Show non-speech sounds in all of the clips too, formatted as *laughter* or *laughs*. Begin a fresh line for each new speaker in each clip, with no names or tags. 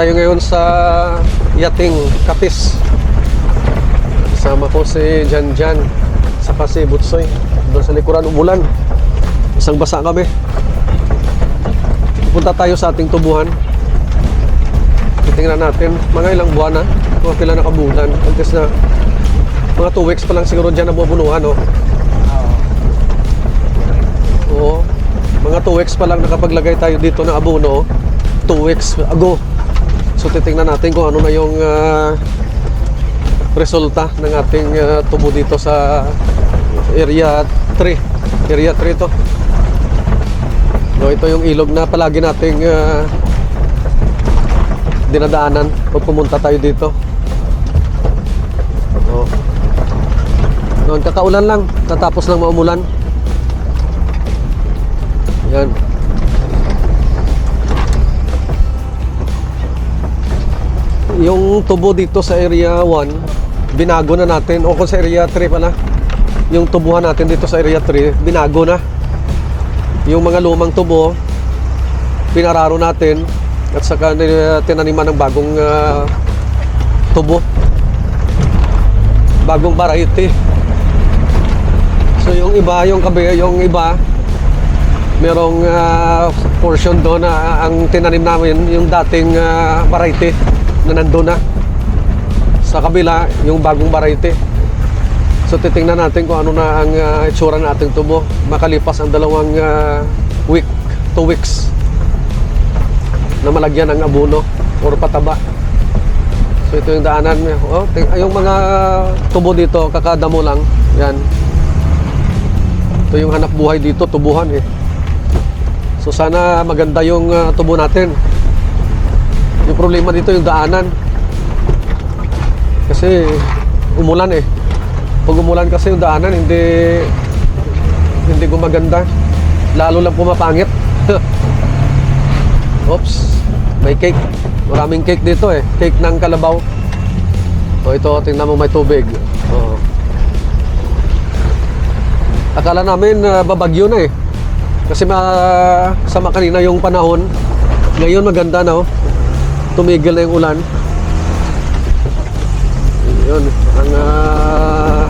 Tayo ngayon sa Yating Kapis. Kasama ko si Jan Jan saka si Butsoy. Doon sa likuran umulan. Isang basa kami. Punta tayo sa ating tubuhan. Titingnan natin mga ilang buwan na. Mga pila na kabulan. Antes na mga 2 weeks pa lang siguro dyan nabubunuhan, no? Oo. Mga 2 weeks pa lang nakapaglagay tayo dito ng abono. 2 weeks ago. So titingnan natin kung ano na yung ah, resulta ng ating ah, tubo dito sa area 3. Area 3 to. No, ito yung ilog na palagi nating ah, dinadaanan pag pumunta tayo dito. Oh. Noon kakaulan lang, tatapos lang maumulan. Yan. Yung tubo dito sa area 1, binago na natin. O kung sa area 3 pala, yung tubuhan natin dito sa area 3, binago na. Yung mga lumang tubo, pinararo natin at saka ni- tinaniman ng bagong ah, tubo. Bagong variety. So yung iba, yung kabi, yung iba, merong ah, portion doon na ang tinanim namin yung dating ah, variety na nandun na. Sa kabila yung bagong variety. So titingnan natin kung ano na ang ah, itsura ng tubo. Makalipas ang dalawang ah, week two weeks na malagyan ng abono or pataba. So ito yung daanan oh, ting- yung mga tubo dito kakadamo lang. Yan. Ito yung hanap buhay dito tubuhan eh. So sana maganda yung uh, tubo natin. Yung problema dito yung daanan. Kasi umulan eh. Pag umulan kasi yung daanan hindi hindi gumaganda. Lalo lang pumapangit. *laughs* Oops. May cake. Maraming cake dito eh. Cake ng kalabaw. O ito, tingnan mo may tubig. Oo. Akala namin uh, babagyo na eh. Kasi masama kanina yung panahon. Ngayon maganda na oh. Tumigil na yung ulan. Yun. Ang ah,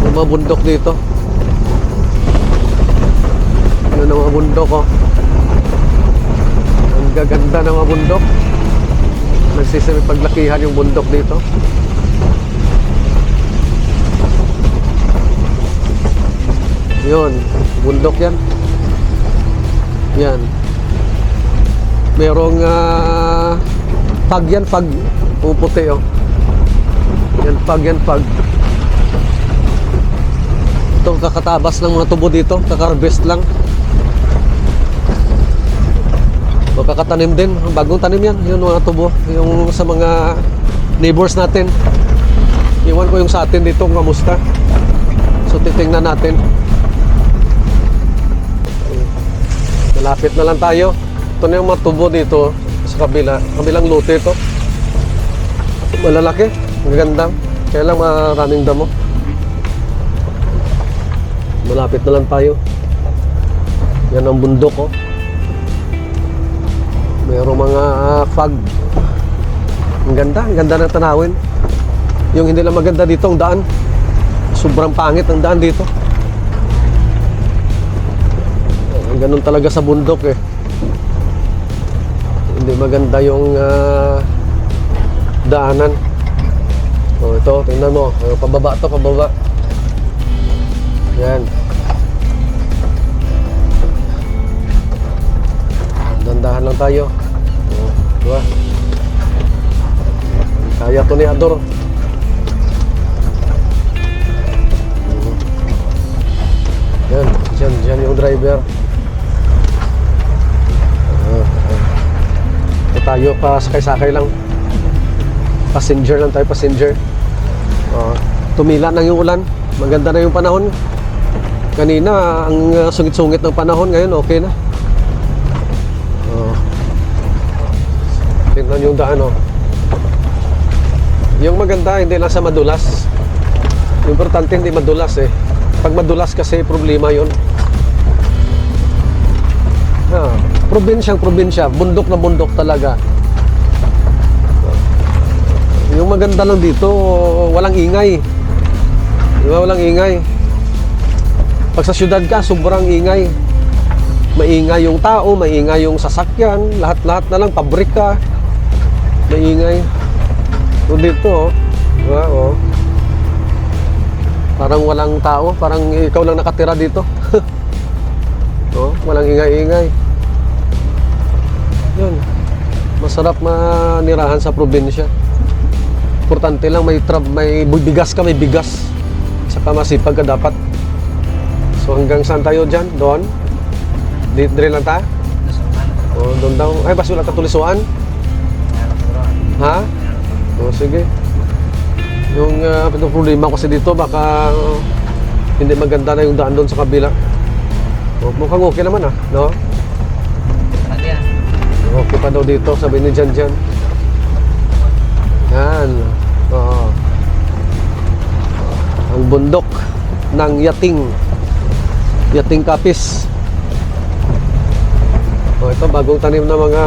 yung mga bundok dito. Yun ang mga bundok oh. Ang gaganda ng mga bundok. Nagsisimi paglakihan yung bundok dito. Yun, bundok yan. Yan. Merong ah, pag yan, pag. Puputi oh. Yan, pag yan, pag. Ito kakatabas ng mga tubo dito. Kakarbest lang. So, kakatanim din. Bagong tanim yan. Yun mga tubo. Yung sa mga neighbors natin. Iwan ko yung sa atin dito. Kamusta? So, titingnan natin. Malapit na lang tayo. Ito na yung mga tubo dito sa kabila. Kabilang lote ito. Malalaki. Ang ganda. Kaya lang maraming damo. Malapit na lang tayo. Yan ang bundok oh. Mayroong mga ah, fog. Ang ganda. Ang ganda ng tanawin. Yung hindi lang maganda dito ang daan. Sobrang pangit ang daan dito. Ganun talaga sa bundok eh. Hindi maganda yung ah, daanan. Oh ito tingnan mo. Pababa to pababa. Yan dandahan lang tayo. Oh, diba? Kaya to ni Ador. Yan dyan dyan yung driver Ito tayo pa sakay-sakay lang. Passenger lang tayo, passenger. Ah, tumila na yung ulan. Maganda na yung panahon. Kanina, ang ah, sungit-sungit ng panahon. Ngayon, okay na. Oh. Tingnan yung daan, oh. Yung maganda, hindi lang sa madulas. Importante, hindi madulas eh. Pag madulas kasi, problema yon Ah, probinsyang probinsya, bundok na bundok talaga. Yung maganda lang dito, walang ingay. Di ba, walang ingay. Pag sa syudad ka, sobrang ingay. Maingay yung tao, maingay yung sasakyan, lahat-lahat na lang, pabrika. Maingay. So dito, oh. Di ba, oh. Parang walang tao, parang ikaw lang nakatira dito. *laughs* oh, walang ingay-ingay. Masarap manirahan sa probinsya. Importante lang may trab, may bigas ka, may bigas. Saka masipag ka dapat. So hanggang saan tayo dyan? Doon? Di, dire lang ta? O, doon daw. Ay, basta wala tatulisuan? Ha? O, sige. Yung uh, problema kasi dito, baka uh, hindi maganda na yung daan doon sa kabila. O, mukhang okay naman ah, no? Okay pa daw dito, sabi ni Jan Jan. Yan. Oo. Ang bundok ng Yating. Yating Kapis. O, ito bagong tanim na mga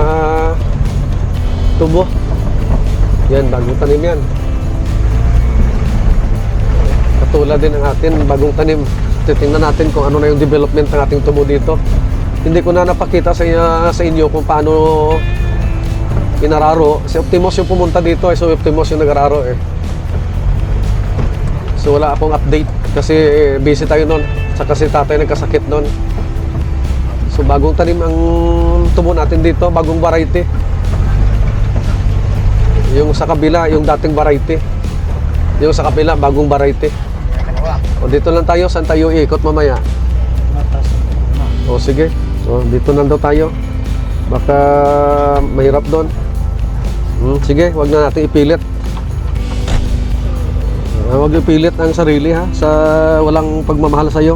tubo. Yan, bagong tanim yan. Katulad din ng atin, bagong tanim. Titingnan natin kung ano na yung development ng ating tubo dito. Hindi ko na napakita sa, sa inyo kung paano inararo. Si Optimus yung pumunta dito eh. So Optimus yung nagararo eh. So wala akong update kasi busy tayo noon. Saka si tatay nagkasakit noon. So bagong tanim ang tubo natin dito, bagong variety. Yung sa kabila, yung dating variety. Yung sa kabila, bagong variety. O dito lang tayo, saan tayo iikot mamaya? O sige. So dito na daw tayo. Baka mahirap doon. Hmm, sige, wag na natin ipilit. Ah, Huwag ipilit ang sarili ha sa walang pagmamahal sa iyo.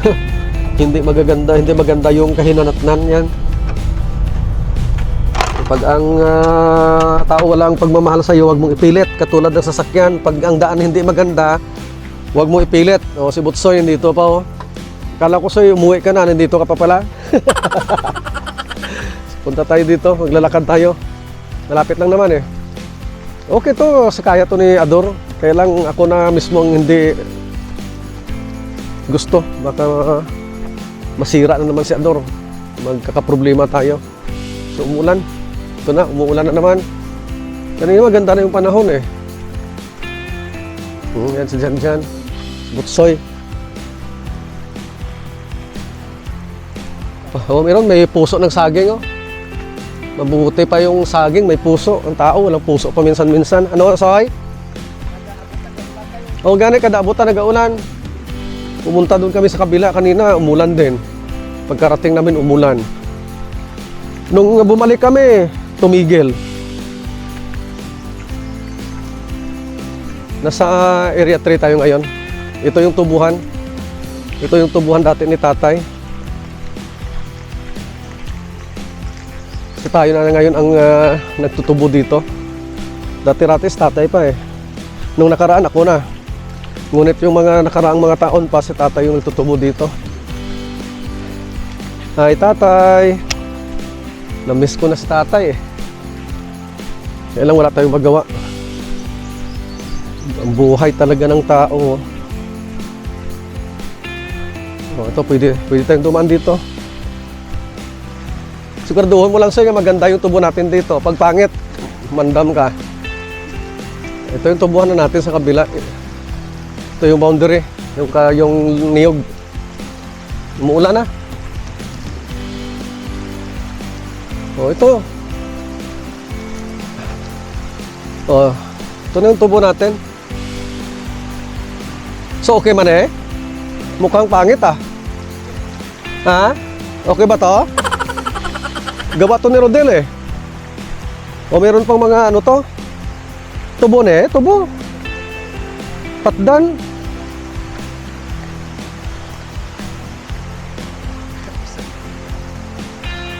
*laughs* hindi magaganda, hindi maganda yung kahinanatnan yan. Pag ang ah, tao walang pagmamahal sa iyo, wag mong ipilit katulad ng sasakyan. Pag ang daan hindi maganda, wag mo ipilit. O si Butsoy nandito pa oh. Kala ko sa'yo, umuwi ka na, nandito ka pa pala. *laughs* Punta tayo dito, maglalakad tayo. Malapit lang naman eh. Okay to, sa kaya to ni Ador. Kaya lang ako na mismo ang hindi gusto. Baka masira na naman si Ador. Magkakaproblema tayo. So umulan. Ito na, umuulan na naman. Kanina maganda na yung panahon eh. Hmm, yan si Jan Jan. Butsoy. Oh, meron may puso ng saging oh. Mabuti pa yung saging, may puso. Ang tao walang puso pa minsan-minsan. Ano sahay? Oh, gani kada abutan nagaulan. Pumunta doon kami sa kabila kanina, umulan din. Pagkarating namin umulan. Nung bumalik kami, tumigil. Nasa area 3 tayo ngayon. Ito yung tubuhan. Ito yung tubuhan dati ni tatay. Tayo na ngayon ang ah, nagtutubo dito. Dati-ratis tatay pa eh. Nung nakaraan ako na. Ngunit yung mga nakaraang mga taon pa si tatay yung nagtutubo dito. Hi tatay. Na-miss ko na si tatay eh. Kaya lang wala tayong magawa. Ang buhay talaga ng tao. Oh, ito pwede, pwede tayong dumaan dito. Siguraduhan mo lang sa'yo maganda yung tubo natin dito. Pag pangit, mandam ka. Ito yung tubuhan na natin sa kabila. Ito yung boundary, yung, ka, yung niyog. Umuulan na. Oh, ito. Oh, ito na yung tubo natin. So, okay man eh? Mukhang pangit ah. Ha? Okay ba to? Gawa to ni Rodel eh. O meron pang mga ano to? Tubo na eh, tubo. Patdan.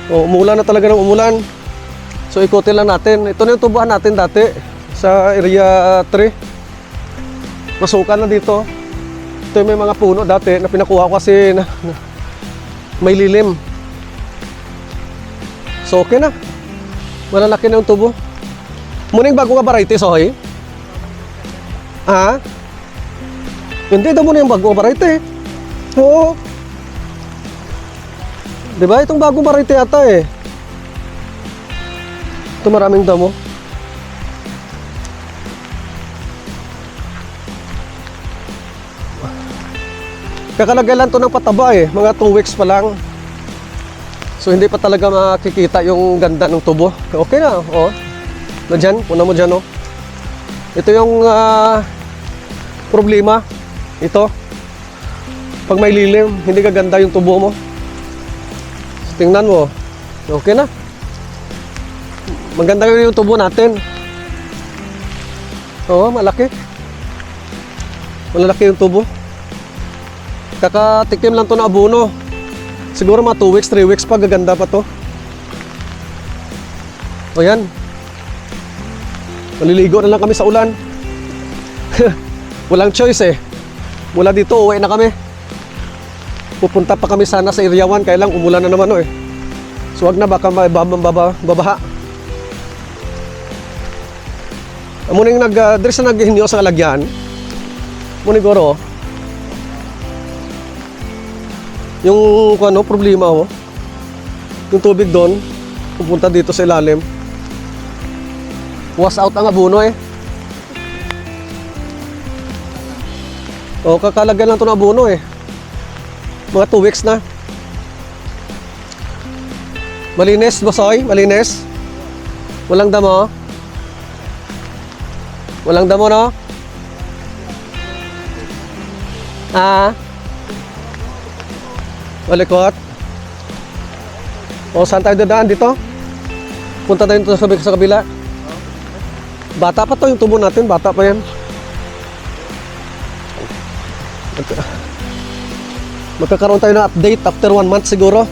O, umulan na talaga ng umulan. So ikutin lang natin. Ito na yung tubuhan natin dati sa area 3. Masukan na dito. Ito may mga puno dati na pinakuha ko kasi na, na- may lilim. So okay na. Malalaki na yung tubo. Muning bago ka variety, Sohoy? Ha? Hindi daw muna yung bago variety. Oo. Di? Itong bagong variety ata eh. Ito maraming damo. Kakalagay lang to ng pataba eh. Mga 2 weeks pa lang. So hindi pa talaga makikita yung ganda ng tubo. Okay na, oh. Na dyan, mo dyan, oh. Ito yung ah, problema. Ito. Pag may lilim, hindi gaganda yung tubo mo. So, tingnan mo. Okay na. Maganda yung tubo natin. Oo, malaki. Malalaki yung tubo. Kakatikim lang to na abono. Siguro mga 2 weeks, 3 weeks pa, gaganda pa to. O yan. Maliligo na lang kami sa ulan. *laughs* Walang choice eh. Mula dito, uwi na kami. Pupunta pa kami sana sa area 1, kaya lang umulan na naman o eh. So wag na, baka mababa, baba, babaha. Amo ning nag uh, diri sa naghinyo sa alagyan. Mo ni goro. Yung ano problema ho. Yung tubig doon pupunta dito sa ilalim. Was out ang abono eh. O kakalagyan lang to ng abono eh. Mga 2 weeks na. Malinis, bosoy? Malinis? Walang damo? Walang damo, no? Ah? Malikot? O, saan tayo dadaan dito? Punta tayo dito sa, sa kabila. Bata pa to yung tubo natin, bata pa yan. Magka- Magkakaroon tayo ng update after one month siguro.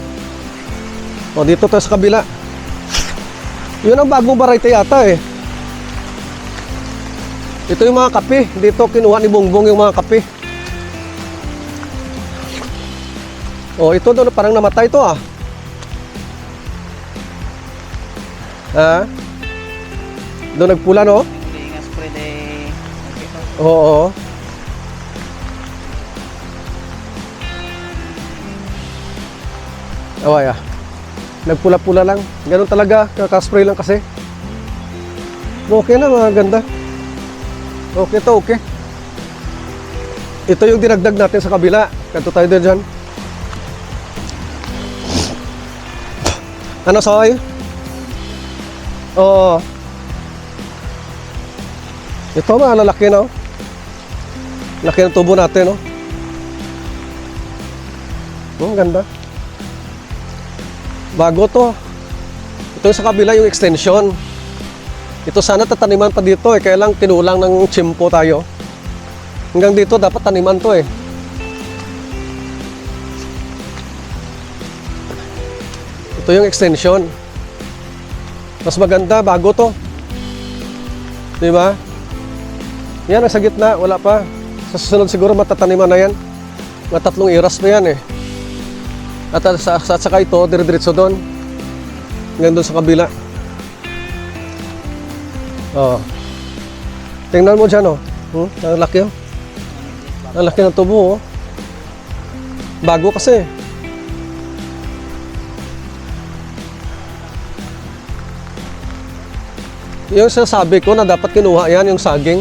O, dito tayo sa kabila. Yun ang bagong variety yata eh. Ito yung mga kape. Dito kinuha ni Bongbong yung mga kape. Oh, ito doon parang namatay to ah. Ha? Doon nagpula no?
Hindi nga to.
Oo. Away ah. Nagpula-pula lang. Ganun talaga. Kakaspray lang kasi. Okay na mga ganda. Okay to, okay. Ito yung dinagdag natin sa kabila. Kanto tayo din dyan. Ano, Soy? Oo. Ito mga lalaki na oh. Laki ng tubo natin. Oh, ang ganda. Bago to. Ito sa kabila yung extension. Ito sana tataniman pa dito eh. Kaya lang kinulang ng chimpo tayo. Hanggang dito dapat taniman to eh. Ito yung extension. Mas maganda, bago to. Di ba? Yan, nasa gitna, wala pa. Sa susunod siguro matataniman na yan. Mga tatlong iras pa yan eh. At at sa, sa saka ito, dire-diretso doon. Hanggang doon sa kabila. Oo. Tingnan mo dyan oh. Hmm? Ang laki oh. Ang laki ng tubo oh. Bago kasi. Yung sinasabi ko na dapat kinuha yan, yung saging.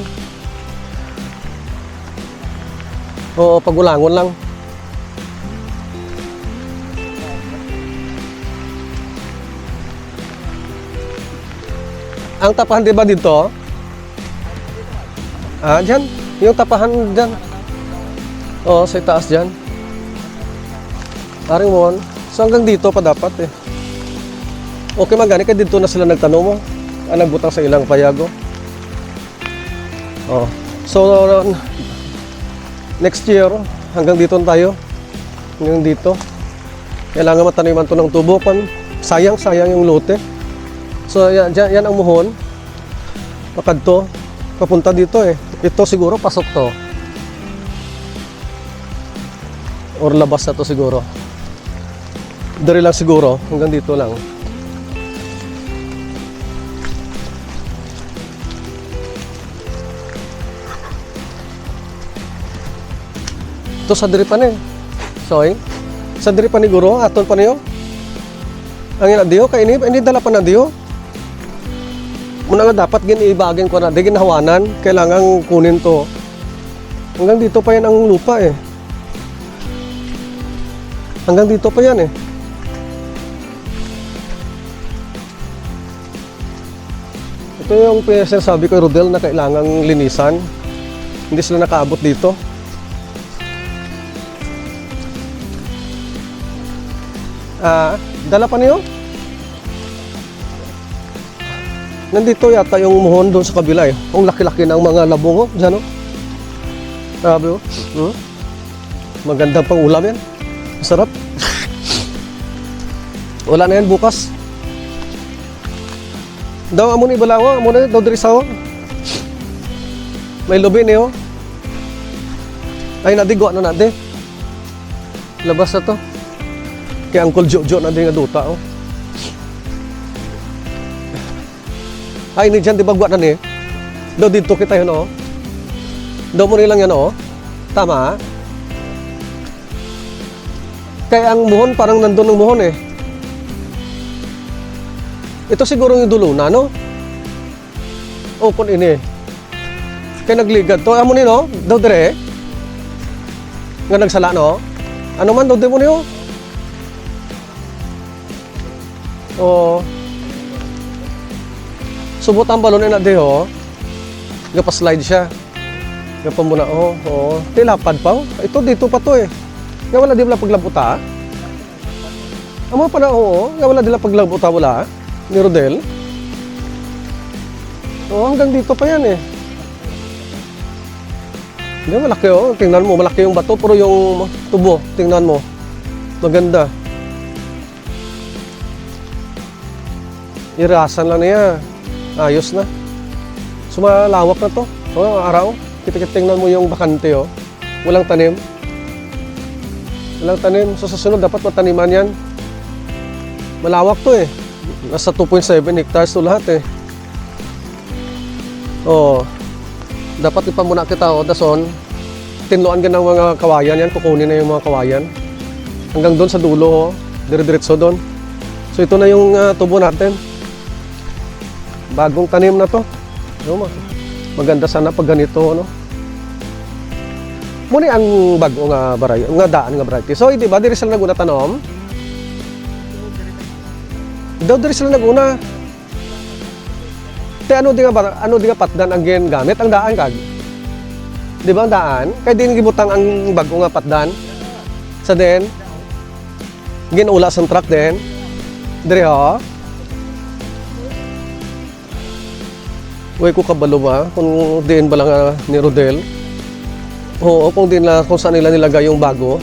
Oo, pagulangon lang. Ang tapahan di ba dito? Ah, dyan. Yung tapahan dyan. Oo, sa itaas dyan. Aring mo. So hanggang dito pa dapat eh. Okay magani ka dito na sila nagtanong mo. Ah, nagbutang sa ilang payago. Oh. So next year hanggang dito tayo. Hanggang dito. Kailangan mataniman to ng tubo pan. Sayang, sayang yung lote. So yan, yan, yan ang muhon. Pakadto. Papunta dito eh. Ito siguro pasok to. Or labas na to siguro. Dari lang siguro. Hanggang dito lang. Ito sa diri pa ni. Soy. Sa diri pa ni guro aton pa niyo. Ang ina diyo kay ini ini dala pa na diyo. Muna nga dapat gin ibagin ko na di ginahawanan, kailangan kunin to. Hanggang dito pa yan ang lupa eh. Hanggang dito pa yan eh. Ito yung sinasabi ko Rodel na kailangang linisan. Hindi sila nakaabot dito. Ah, dala pa niyo? Nandito yata yung muhon doon sa kabila eh. Ang laki-laki ng mga labong oh. Diyan oh. Sabi oh. Hmm? Magandang pang ulam yan. Masarap. *laughs* Wala na yan bukas. Daw amo ni balawa, amo na daw diri sa oh. May lubi niyo. Ay nadigo na nade. Labas na to. Kay Uncle Jojo na din nga duta oh. Ay ni dyan di ba gwa na ni? Daw dito kita yun oh. Daw mo nilang yan oh. Tama. Kaya ang muhon parang nandun ng muhon eh. Ito siguro yung dulo na, no? Open ini. Kaya nagligad to. Amo ni, no? Daw dire. Nga nagsala, no? Ano man, daw di mo niyo? Oo. Subot ang balon na di, oh. Gapa-slide siya. Gapa muna, oh. Oo. Tilapad pa. Ito, dito pa to, eh. Nga wala di wala paglabuta. Amo pa na, oo. Nga wala di wala paglabuta, wala. Ni Rodel. Oo, hanggang dito pa yan, eh. Hindi, malaki, oh. Tingnan mo, malaki yung bato, pero yung tubo, tingnan mo. Maganda. Irasan lang niya. Ayos na. Sumalawak na to. Oh, araw. Kita-kita tingnan mo yung bakante, oh. Walang tanim. Walang tanim. So sa sunod, dapat mataniman yan. Malawak to eh. Nasa 2.7 hectares to lahat eh. Oh. Dapat ipamuna kita, oh, dason. Tinloan ka ng mga kawayan yan. Kukunin na yung mga kawayan. Hanggang doon sa dulo, oh. Dire-diretso doon. So ito na yung ah, tubo natin. Bagong tanim na to. No, ma- maganda sana pag ganito, no? Muni ang bago nga baray, nga daan nga variety. So, di ba, diri sila naguna tanom? Daw diri sila naguna. Te ano di nga ba, ano di nga patdan ang gin gamit ang daan kag? Di ba ang daan? Kay din gibutang ang bago nga patdan. Sa den. Ginula sa truck den. Diri ho. Uy, ko kabalo ba? Kung diin ba lang ah, ni Rodel? Oo, kung din na kung saan nila nilagay yung bago.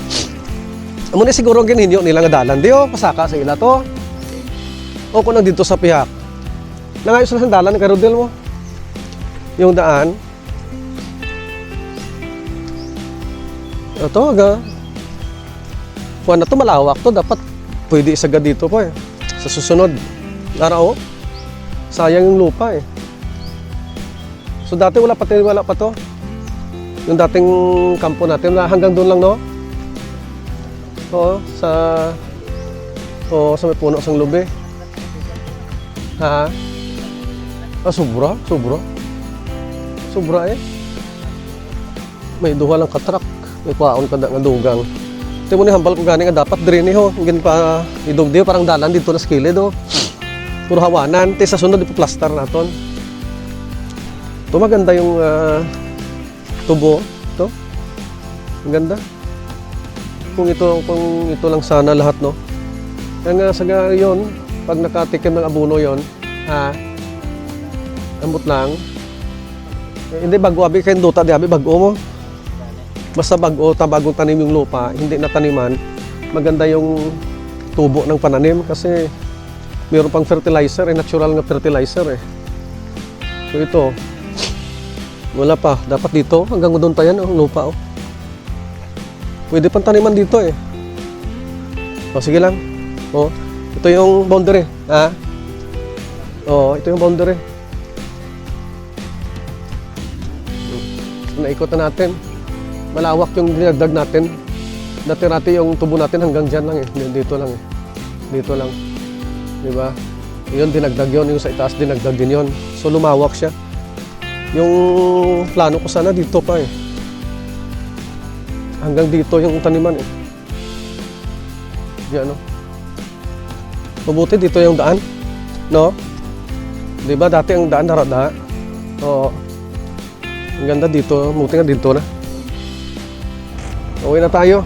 Amo ni siguro gininyo nila nga dalan. Di oh, pasaka sa ila to. O kung nandito sa pihak. Nangayos na dalan kay Rodel mo. Yung daan. Ito, aga. Kung na to malawak to, dapat pwede isagad dito pa eh. Sa susunod. Araw, sayang yung lupa eh. So dati wala pa wala pa to. Yung dating kampo natin na hanggang doon lang no. Oo, sa Oo, sa may puno sang lubi. Ha? Ah, sobra, sobra. Sobra eh. May duha lang katrak. May kwaon kada nga dugang. Ito mo ni hambal ko gani nga dapat diri ni ho. Ngin pa idog di parang dalan dito na sa kilid oh. Puro hawanan. Te sa sunod ipo-plaster naton. Ito maganda yung ah, tubo. Ito. Ang ganda. Kung ito, kung ito lang sana lahat, no? Kaya nga sa yon, pag nakatikim ng abuno yon, ha, ambot lang. Eh, hindi bago abi kayo duta di abi bago mo. Basta bago, ta bagong tanim yung lupa, hindi na taniman, maganda yung tubo ng pananim kasi mayroon pang fertilizer, eh, natural nga fertilizer eh. So ito, wala pa. Dapat dito, hanggang doon pa yan, ang lupa. Oh. Pwede pang taniman dito eh. O, sige lang. O, ito yung boundary. Ha? O, ito yung boundary. Naikot na natin. Malawak yung dinagdag natin. Dati-rati yung tubo natin hanggang dyan lang eh. Dito lang eh. Dito lang. Di ba? Yun, dinagdag yun. Yung sa itaas, dinagdag din yun. So, lumawak siya. Yung plano ko sana dito pa eh. Hanggang dito yung taniman eh. Yan, no? Mabuti dito yung daan. No? Di ba dati ang daan narada? Oo. Ang ganda dito. Mabuti nga dito na. Uwi na tayo.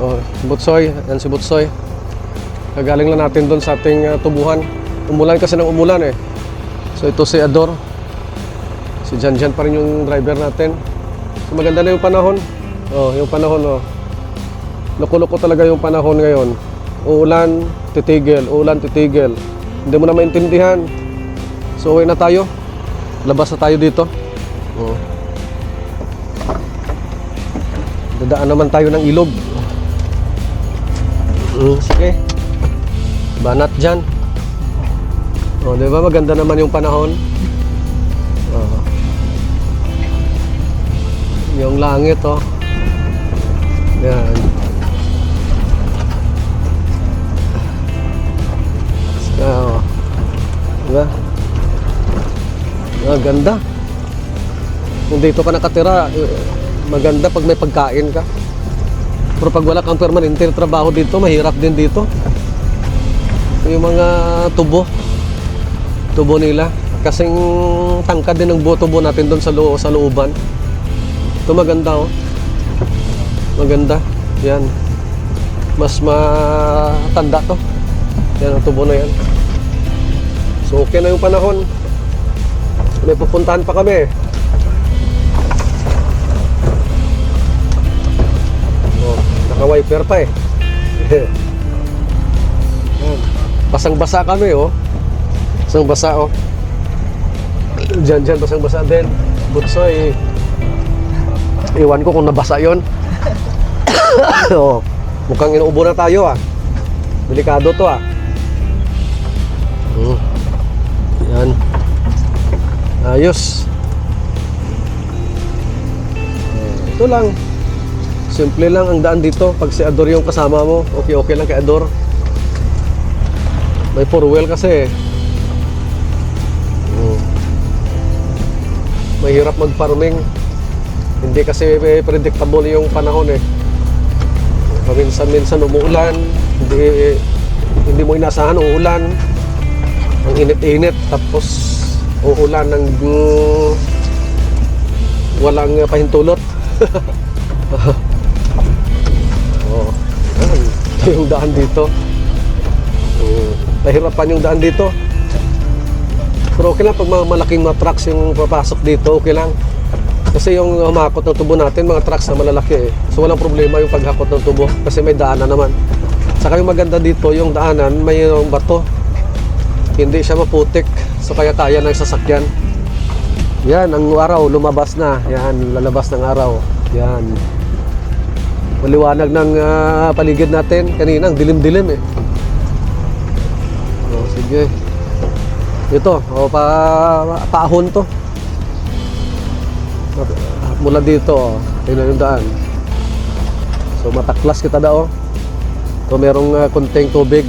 Oh, si Butsoy. Yan si Butsoy. Kagaling lang natin doon sa ating uh, tubuhan. Umulan kasi ng umulan eh. So ito si Ador. Si Jan Jan pa rin yung driver natin. So maganda na yung panahon. Oh, yung panahon oh. Loko-loko talaga yung panahon ngayon. Uulan, titigil, uulan, titigil. Hindi mo na maintindihan. So uwi na tayo. Labas na tayo dito. Oh. Dadaan naman tayo ng ilog. Mm, sige. Banat dyan. O, di ba maganda naman yung panahon? Yung langit, oh. Yan. Oo. Di ba? Ah, ganda. Kung dito ka nakatira, eh, maganda pag may pagkain ka. Pero pag wala kang permanente trabaho dito, mahirap din dito. Yung mga tubo. Tubo nila. Kasing tangkad din ng tubo natin doon sa, loo, sa looban. Ito maganda oh. Maganda. Yan. Mas matanda to. Yan ang tubo na yan. So okay na yung panahon. May pupuntahan pa kami. Oh, naka-wiper pa eh. *laughs* Basang-basa kami oh. Basang-basa oh. Diyan, diyan, basang-basa din. Butsoy. Iwan ko kung nabasa yon. oh, *coughs* mukhang inuubo na tayo ah. Delikado to ah. Hmm. Yan. Ayos. Eh, Ito lang. Simple lang ang daan dito. Pag si Ador yung kasama mo, okay-okay lang kay Ador. May four wheel kasi. Mm. Mahirap mag-farming. Hindi kasi predictable yung panahon eh. Paminsan-minsan umuulan. Hindi, hindi mo inasahan uulan. Ang init-init. Tapos uulan ng walang uh, pahintulot. *laughs* oh. Ito yung daan dito. Mm, pahirapan yung daan dito. Pero okay lang pag malaking mga trucks yung papasok dito, okay lang. Kasi yung humakot ng tubo natin, mga trucks na malalaki eh. So walang problema yung paghakot ng tubo kasi may daanan naman. Saka yung maganda dito, yung daanan, may yung bato. Hindi siya maputik. So kaya kaya ng sasakyan. Yan, ang araw lumabas na. Yan, lalabas ng araw. Yan. Maliwanag ng ah, paligid natin. Kanina, ang dilim-dilim eh. Oh, sige. Ito, oh, pa, paahon to. Mula dito, oh. Tingnan yung daan. So mataklas kita daw. So merong uh, konting tubig.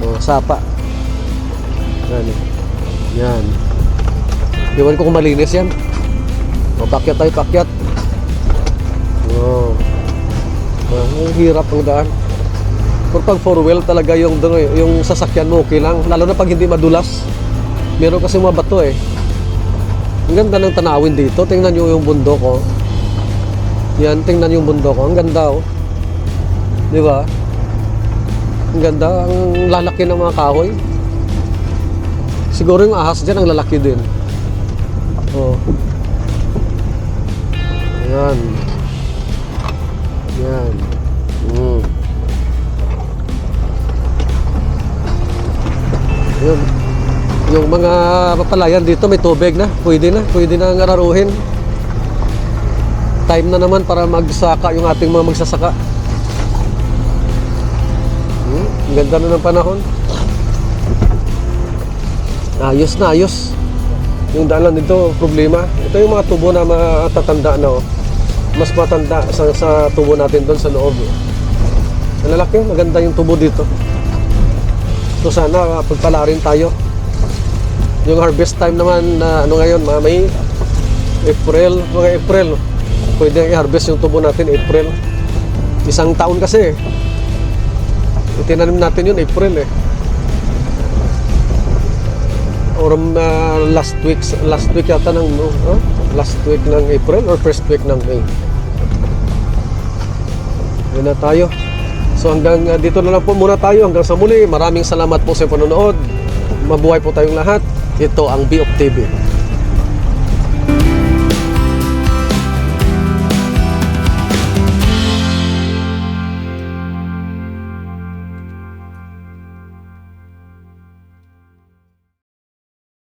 Oh, sapa. Yan. eh. Yan. Iwan ko kung malinis yan. O, pakyat tayo, pakyat. Oh. Ah, ang hirap ang daan. Pero pag four wheel talaga yung, yung sasakyan mo okay lang. Lalo na pag hindi madulas. Meron kasi mga bato eh. Ang ganda ng tanawin dito. Tingnan nyo yung bundok ko. Yan, tingnan yung bundok ko. Ang ganda oh. Di ba? Ang ganda. Ang lalaki ng mga kahoy. Siguro yung ahas dyan ang lalaki din. Oh. Yan. Yan. Mm. Yun. Yung mga papalayan dito may tubig na. Pwede na. Pwede na ngararuhin. Time na naman para magsaka yung ating mga magsasaka. Hmm, ganda na ng panahon. Ayos na, ayos. Yung daan lang dito, problema. Ito yung mga tubo na matatanda na. Oh. mas matanda sa, sa tubo natin doon sa loob. Ang lalaki, maganda yung tubo dito. So sana uh, pagpala rin tayo. Yung harvest time naman na ano ngayon, mga May, April, mga April. Pwede i-harvest yung tubo natin April. Isang taon kasi. Itinanim natin yun April eh. Or uh, last week, last week yata ng huh? last week ng April or first week ng May. Yun na tayo. So hanggang uh, dito na lang po muna tayo. Hanggang sa muli. Maraming salamat po sa panonood. Mabuhay po tayong lahat. Ito ang B of TV.